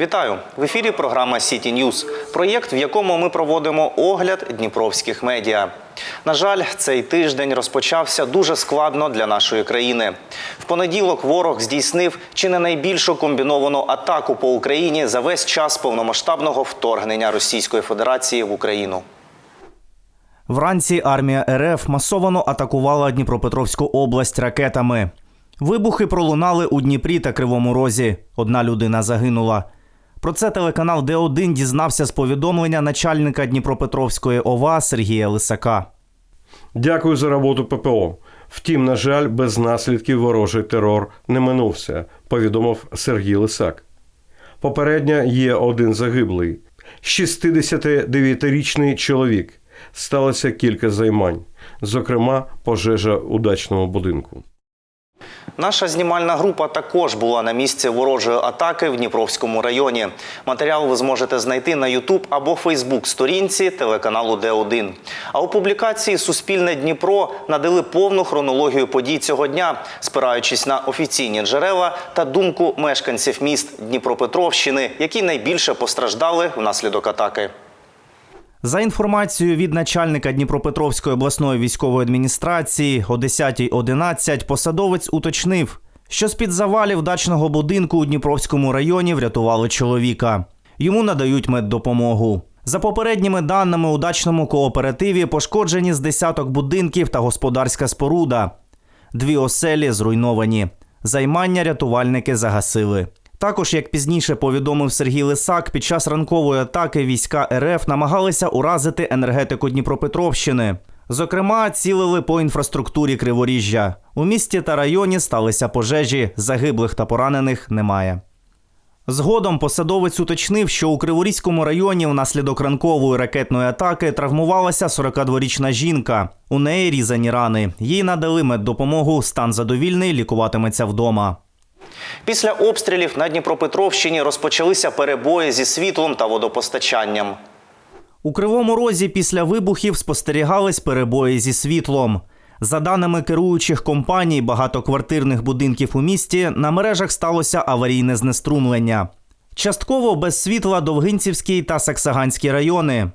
Вітаю в ефірі. Програма Сіті Ньюз. Проєкт, в якому ми проводимо огляд дніпровських медіа. На жаль, цей тиждень розпочався дуже складно для нашої країни. В понеділок ворог здійснив чи не найбільшу комбіновану атаку по Україні за весь час повномасштабного вторгнення Російської Федерації в Україну. Вранці армія РФ масовано атакувала Дніпропетровську область ракетами. Вибухи пролунали у Дніпрі та Кривому Розі. Одна людина загинула. Про це телеканал Д1 дізнався з повідомлення начальника Дніпропетровської ОВА Сергія Лисака. Дякую за роботу ППО. Втім, на жаль, без наслідків ворожий терор не минувся, повідомив Сергій Лисак. Попередньо є один загиблий. 69-річний чоловік. Сталося кілька займань, зокрема, пожежа у дачному будинку. Наша знімальна група також була на місці ворожої атаки в Дніпровському районі. Матеріал ви зможете знайти на YouTube або Facebook сторінці телеканалу Д1. А у публікації Суспільне Дніпро надали повну хронологію подій цього дня, спираючись на офіційні джерела та думку мешканців міст Дніпропетровщини, які найбільше постраждали внаслідок атаки. За інформацією від начальника Дніпропетровської обласної військової адміністрації о 10.11 посадовець уточнив, що з-під завалів дачного будинку у Дніпровському районі врятували чоловіка. Йому надають меддопомогу. За попередніми даними, у дачному кооперативі пошкоджені з десяток будинків та господарська споруда. Дві оселі зруйновані. Займання рятувальники загасили. Також, як пізніше повідомив Сергій Лисак, під час ранкової атаки війська РФ намагалися уразити енергетику Дніпропетровщини. Зокрема, цілили по інфраструктурі Криворіжжя. У місті та районі сталися пожежі, загиблих та поранених немає. Згодом посадовець уточнив, що у Криворізькому районі внаслідок ранкової ракетної атаки травмувалася 42-річна жінка. У неї різані рани. Їй надали меддопомогу, стан задовільний, лікуватиметься вдома. Після обстрілів на Дніпропетровщині розпочалися перебої зі світлом та водопостачанням. У Кривому Розі після вибухів спостерігались перебої зі світлом. За даними керуючих компаній багатоквартирних будинків у місті, на мережах сталося аварійне знеструмлення. Частково без світла Довгинцівський та Саксаганський райони.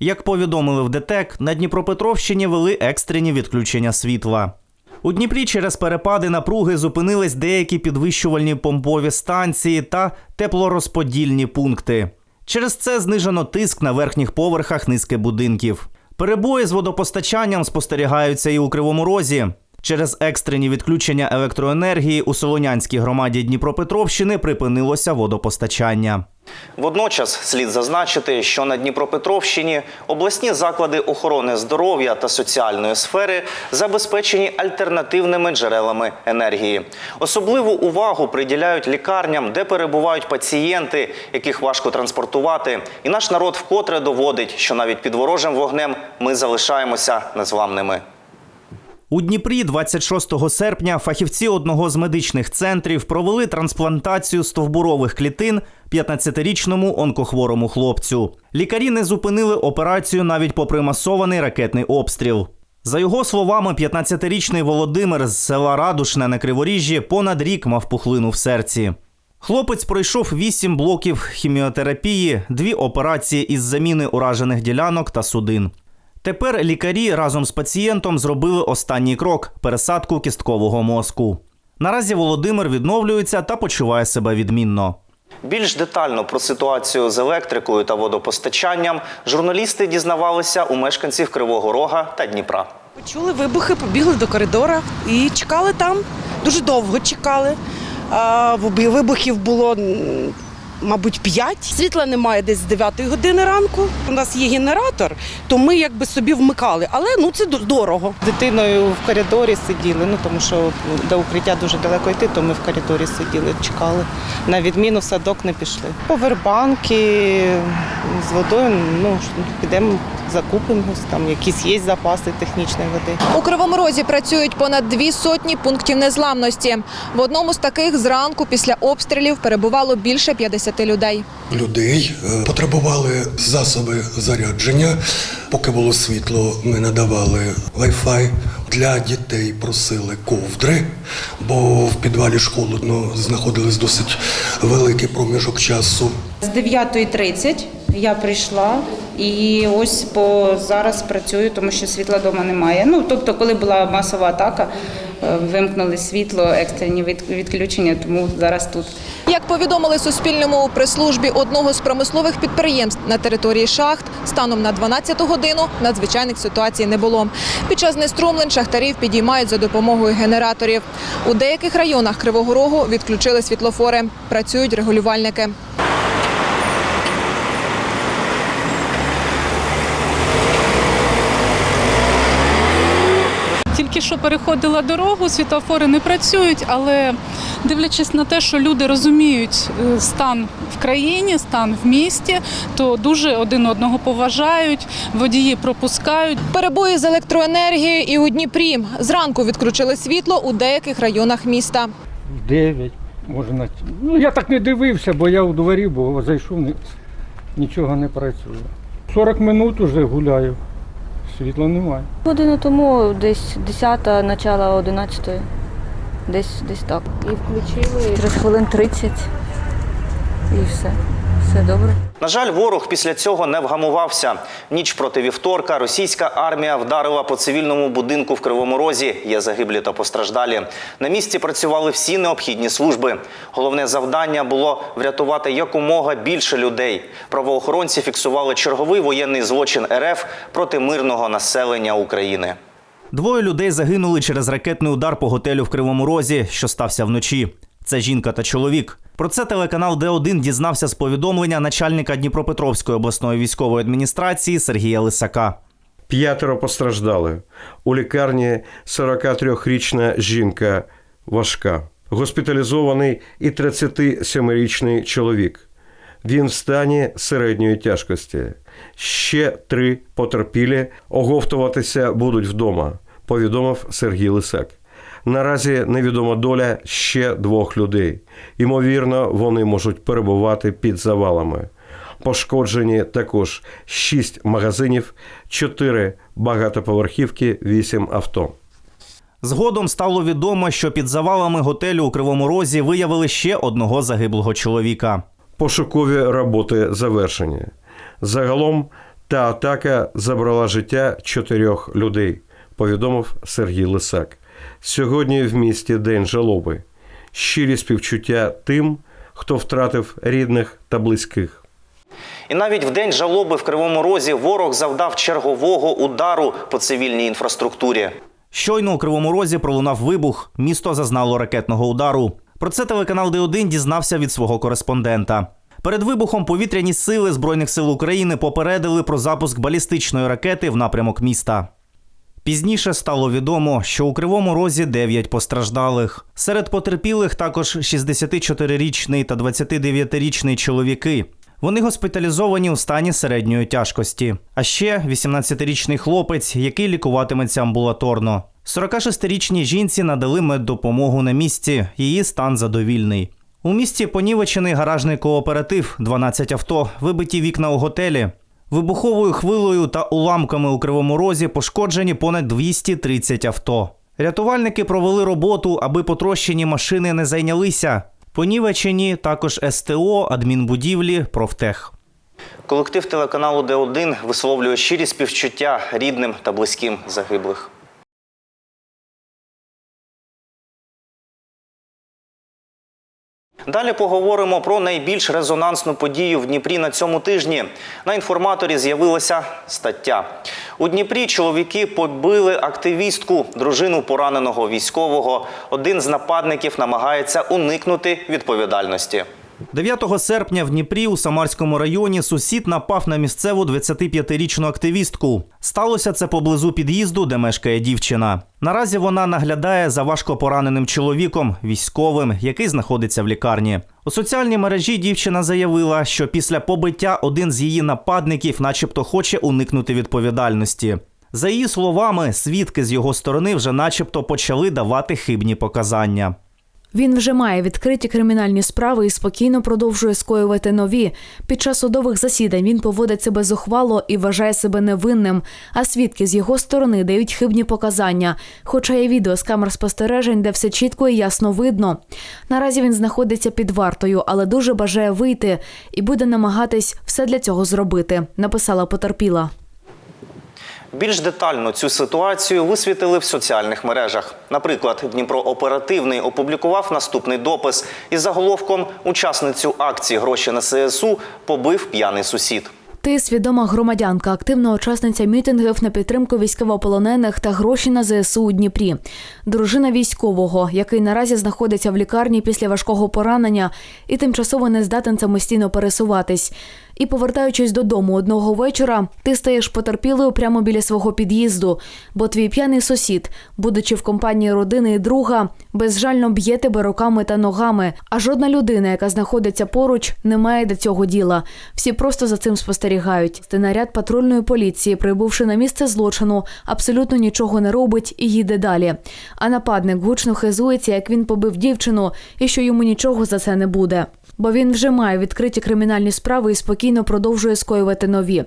Як повідомили в ДТЕК, на Дніпропетровщині вели екстрені відключення світла. У Дніпрі через перепади напруги зупинились деякі підвищувальні помпові станції та теплорозподільні пункти. Через це знижено тиск на верхніх поверхах низки будинків. Перебої з водопостачанням спостерігаються і у Кривому Розі. Через екстрені відключення електроенергії у Солонянській громаді Дніпропетровщини припинилося водопостачання. Водночас слід зазначити, що на Дніпропетровщині обласні заклади охорони здоров'я та соціальної сфери забезпечені альтернативними джерелами енергії. Особливу увагу приділяють лікарням, де перебувають пацієнти, яких важко транспортувати. І наш народ вкотре доводить, що навіть під ворожим вогнем ми залишаємося незламними. У Дніпрі 26 серпня фахівці одного з медичних центрів провели трансплантацію стовбурових клітин 15-річному онкохворому хлопцю. Лікарі не зупинили операцію навіть попри масований ракетний обстріл. За його словами, 15-річний Володимир з села Радушне на Криворіжжі понад рік мав пухлину в серці. Хлопець пройшов 8 блоків хіміотерапії, дві операції із заміни уражених ділянок та судин. Тепер лікарі разом з пацієнтом зробили останній крок пересадку кісткового мозку. Наразі Володимир відновлюється та почуває себе відмінно. Більш детально про ситуацію з електрикою та водопостачанням журналісти дізнавалися у мешканців Кривого Рога та Дніпра. Почули вибухи, побігли до коридора і чекали там. Дуже довго чекали. Вибухів було, мабуть, п'ять. Світла немає десь з 9 години ранку. У нас є генератор, то ми якби собі вмикали. Але ну це дорого. дитиною в коридорі сиділи, ну тому що до укриття дуже далеко йти, то ми в коридорі сиділи, чекали. На відміну в садок не пішли. Повербанки з водою, ну підемо закупимо там, якісь є запаси технічної води. У Кривому Розі працюють понад дві сотні пунктів незламності. В одному з таких зранку після обстрілів перебувало більше 50 людей. людей е, потребували засоби зарядження. Поки було світло, ми надавали Wi-Fi. Для дітей просили ковдри, бо в підвалі ж холодно знаходились досить великий проміжок часу. З 9.30 я прийшла і ось по зараз працюю, тому що світла вдома немає. Ну тобто, коли була масова атака, вимкнули світло, екстрені відключення, тому зараз тут. Як повідомили Суспільному у прес-службі одного з промислових підприємств на території шахт, станом на 12 годину надзвичайних ситуацій не було. Під час неструмлень шахтарів підіймають за допомогою генераторів. У деяких районах Кривого Рогу відключили світлофори. Працюють регулювальники. Тільки що переходила дорогу, світлофори не працюють, але дивлячись на те, що люди розуміють е, стан в країні, стан в місті, то дуже один одного поважають, водії пропускають. Перебої з електроенергією і у Дніпрі. Зранку відключили світло у деяких районах міста. 9, може на ну я так не дивився, бо я у дворі, бо зайшов, нічого не працює. 40 минут уже гуляю, світла немає. Годину тому десь 10, начало 11. Десь десь так. І включили через хвилин 30 і все. Все добре. На жаль, ворог після цього не вгамувався. Ніч проти вівторка російська армія вдарила по цивільному будинку в Кривому Розі. Є загиблі та постраждалі. На місці працювали всі необхідні служби. Головне завдання було врятувати якомога більше людей. Правоохоронці фіксували черговий воєнний злочин РФ проти мирного населення України. Двоє людей загинули через ракетний удар по готелю в Кривому Розі, що стався вночі. Це жінка та чоловік. Про це телеканал Д1 дізнався з повідомлення начальника Дніпропетровської обласної військової адміністрації Сергія Лисака. П'ятеро постраждали. У лікарні 43-річна жінка важка. Госпіталізований і 37-річний чоловік. Він в стані середньої тяжкості. Ще три потерпілі оговтуватися будуть вдома, повідомив Сергій Лисак. Наразі невідома доля ще двох людей. Ймовірно, вони можуть перебувати під завалами. Пошкоджені також 6 магазинів, 4 багатоповерхівки, 8 авто. Згодом стало відомо, що під завалами готелю у Кривому Розі виявили ще одного загиблого чоловіка. Пошукові роботи завершені. Загалом та атака забрала життя чотирьох людей, повідомив Сергій Лисак. Сьогодні в місті День жалоби. Щирі співчуття тим, хто втратив рідних та близьких. І навіть в день жалоби в Кривому Розі ворог завдав чергового удару по цивільній інфраструктурі. Щойно у Кривому Розі пролунав вибух. Місто зазнало ракетного удару. Про це телеканал Д1 дізнався від свого кореспондента. Перед вибухом повітряні сили Збройних сил України попередили про запуск балістичної ракети в напрямок міста. Пізніше стало відомо, що у Кривому Розі 9 постраждалих. Серед потерпілих також 64-річний та 29-річний чоловіки. Вони госпіталізовані у стані середньої тяжкості. А ще 18-річний хлопець, який лікуватиметься амбулаторно. 46-річній жінці надали меддопомогу на місці. Її стан задовільний. У місті понівечений гаражний кооператив, 12 авто, вибиті вікна у готелі. Вибуховою хвилою та уламками у Кривому Розі пошкоджені понад 230 авто. Рятувальники провели роботу, аби потрощені машини не зайнялися. Понівечені також СТО, адмінбудівлі, профтех. Колектив телеканалу Д1 висловлює щирі співчуття рідним та близьким загиблих. Далі поговоримо про найбільш резонансну подію в Дніпрі на цьому тижні. На інформаторі з'явилася стаття. У Дніпрі чоловіки побили активістку, дружину пораненого військового. Один з нападників намагається уникнути відповідальності. 9 серпня в Дніпрі у Самарському районі сусід напав на місцеву 25-річну активістку. Сталося це поблизу під'їзду, де мешкає дівчина. Наразі вона наглядає за важко пораненим чоловіком, військовим, який знаходиться в лікарні. У соціальній мережі дівчина заявила, що після побиття один з її нападників, начебто, хоче уникнути відповідальності. За її словами, свідки з його сторони вже начебто почали давати хибні показання. Він вже має відкриті кримінальні справи і спокійно продовжує скоювати нові. Під час судових засідань він поводить себе зухвало і вважає себе невинним. А свідки з його сторони дають хибні показання. Хоча є відео з камер спостережень, де все чітко і ясно видно. Наразі він знаходиться під вартою, але дуже бажає вийти і буде намагатись все для цього зробити. Написала потерпіла. Більш детально цю ситуацію висвітили в соціальних мережах. Наприклад, Дніпро оперативний опублікував наступний допис із заголовком Учасницю акції гроші на ССУ побив п'яний сусід. Ти свідома громадянка, активна учасниця мітингів на підтримку військовополонених та гроші на ЗСУ у Дніпрі. Дружина військового, який наразі знаходиться в лікарні після важкого поранення і тимчасово не здатен самостійно пересуватись. І повертаючись додому одного вечора, ти стаєш потерпілою прямо біля свого під'їзду, бо твій п'яний сусід, будучи в компанії родини і друга, безжально б'є тебе руками та ногами. А жодна людина, яка знаходиться поруч, не має до цього діла. Всі просто за цим спостерігають. Ти Наряд патрульної поліції, прибувши на місце злочину, абсолютно нічого не робить і їде далі. А нападник гучно хизується, як він побив дівчину, і що йому нічого за це не буде. Бо він вже має відкриті кримінальні справи і спокійно продовжує скоювати нові.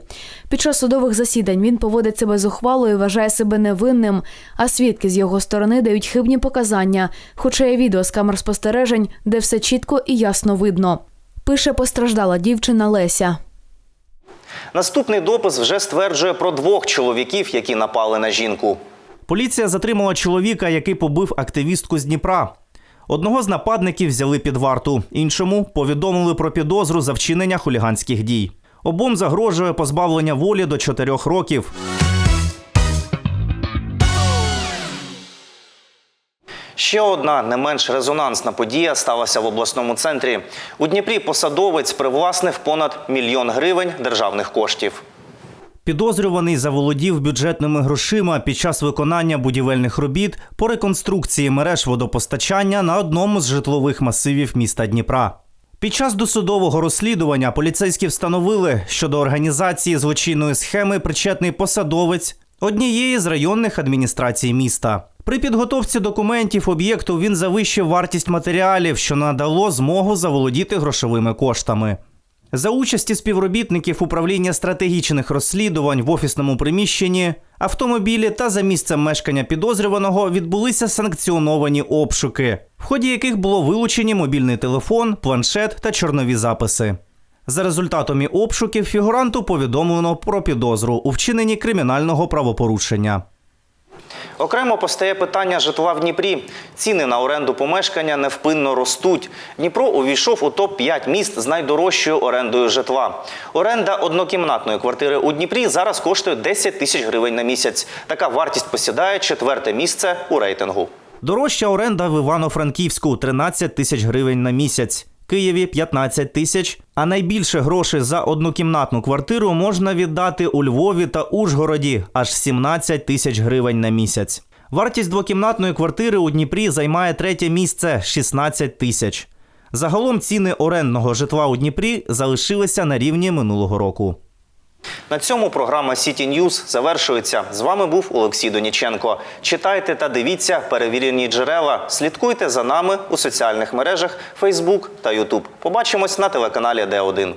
Під час судових засідань він поводить себе зухвало і вважає себе невинним, а свідки з його сторони дають хибні показання, хоча є відео з камер спостережень, де все чітко і ясно видно. Пише постраждала дівчина Леся. Наступний допис вже стверджує про двох чоловіків, які напали на жінку. Поліція затримала чоловіка, який побив активістку з Дніпра. Одного з нападників взяли під варту, іншому повідомили про підозру за вчинення хуліганських дій. Обом загрожує позбавлення волі до 4 років. Ще одна не менш резонансна подія сталася в обласному центрі. У Дніпрі посадовець привласнив понад мільйон гривень державних коштів. Підозрюваний заволодів бюджетними грошима під час виконання будівельних робіт по реконструкції мереж водопостачання на одному з житлових масивів міста Дніпра. Під час досудового розслідування поліцейські встановили, що до організації злочинної схеми причетний посадовець однієї з районних адміністрацій міста. При підготовці документів об'єкту він завищив вартість матеріалів, що надало змогу заволодіти грошовими коштами. За участі співробітників управління стратегічних розслідувань в офісному приміщенні, автомобілі та за місцем мешкання підозрюваного відбулися санкціоновані обшуки, в ході яких було вилучені мобільний телефон, планшет та чорнові записи. За результатами обшуків фігуранту повідомлено про підозру у вчиненні кримінального правопорушення. Окремо постає питання житла в Дніпрі. Ціни на оренду помешкання невпинно ростуть. Дніпро увійшов у топ-5 міст з найдорожчою орендою житла. Оренда однокімнатної квартири у Дніпрі зараз коштує 10 тисяч гривень на місяць. Така вартість посідає четверте місце у рейтингу. Дорожча оренда в Івано-Франківську 13 тисяч гривень на місяць. Києві 15 тисяч. А найбільше грошей за однокімнатну квартиру можна віддати у Львові та Ужгороді аж 17 тисяч гривень на місяць. Вартість двокімнатної квартири у Дніпрі займає третє місце 16 тисяч. Загалом ціни орендного житла у Дніпрі залишилися на рівні минулого року. На цьому програма City News завершується. З вами був Олексій Доніченко. Читайте та дивіться перевірені джерела. Слідкуйте за нами у соціальних мережах Facebook та YouTube. Побачимось на телеканалі Д1.